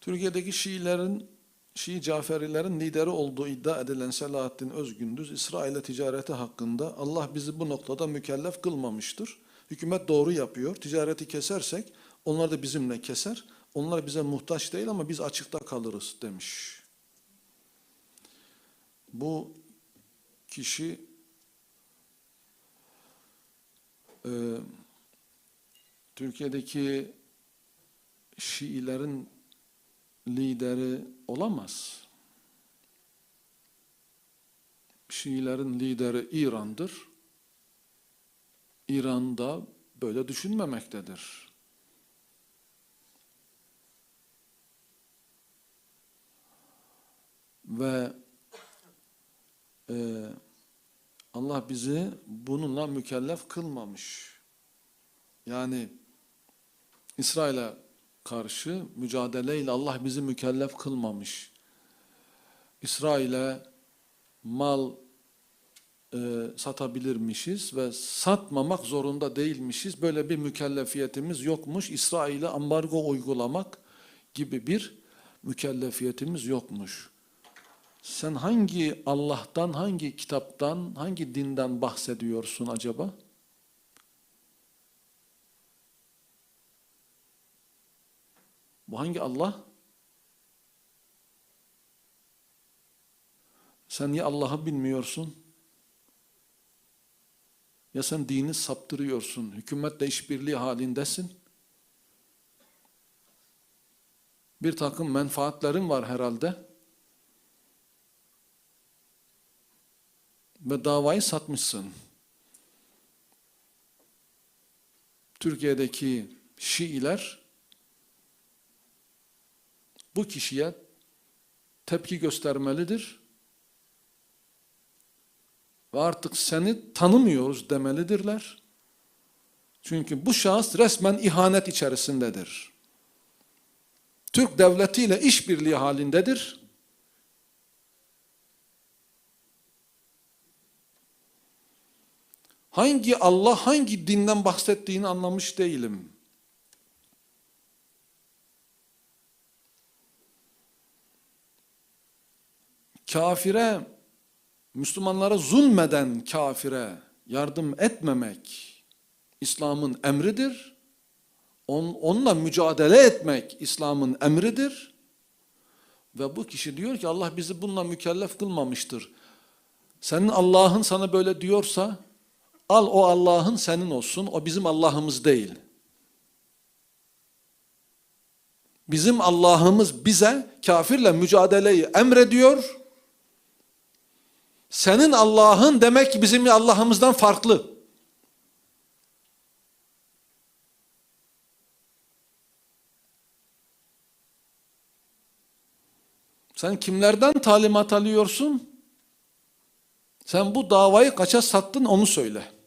Türkiye'deki Şiilerin, Şii Caferilerin lideri olduğu iddia edilen Selahaddin Özgündüz, İsrail'e ticareti hakkında Allah bizi bu noktada mükellef kılmamıştır. Hükümet doğru yapıyor. Ticareti kesersek onlar da bizimle keser. Onlar bize muhtaç değil ama biz açıkta kalırız demiş. Bu kişi e, Türkiye'deki Şiilerin lideri olamaz. Şiilerin lideri İran'dır. İran'da böyle düşünmemektedir. Ve e, Allah bizi bununla mükellef kılmamış. Yani İsrail'e karşı mücadeleyle Allah bizi mükellef kılmamış. İsrail'e mal e, satabilirmişiz ve satmamak zorunda değilmişiz. Böyle bir mükellefiyetimiz yokmuş. İsrail'e ambargo uygulamak gibi bir mükellefiyetimiz yokmuş. Sen hangi Allah'tan, hangi kitaptan, hangi dinden bahsediyorsun acaba? Bu hangi Allah? Sen ya Allah'ı bilmiyorsun, ya sen dini saptırıyorsun, hükümetle işbirliği halindesin. Bir takım menfaatlerin var herhalde. Ve davayı satmışsın. Türkiye'deki Şiiler bu kişiye tepki göstermelidir. Ve artık seni tanımıyoruz demelidirler. Çünkü bu şahıs resmen ihanet içerisindedir. Türk devletiyle işbirliği halindedir. Hangi Allah hangi dinden bahsettiğini anlamış değilim. Kafire, Müslümanlara zulmeden kafire yardım etmemek İslam'ın emridir. On, onunla mücadele etmek İslam'ın emridir. Ve bu kişi diyor ki Allah bizi bununla mükellef kılmamıştır. Senin Allah'ın sana böyle diyorsa al o Allah'ın senin olsun. O bizim Allah'ımız değil. Bizim Allah'ımız bize kafirle mücadeleyi emrediyor. Senin Allah'ın demek bizim Allah'ımızdan farklı. Sen kimlerden talimat alıyorsun? Sen bu davayı kaça sattın onu söyle.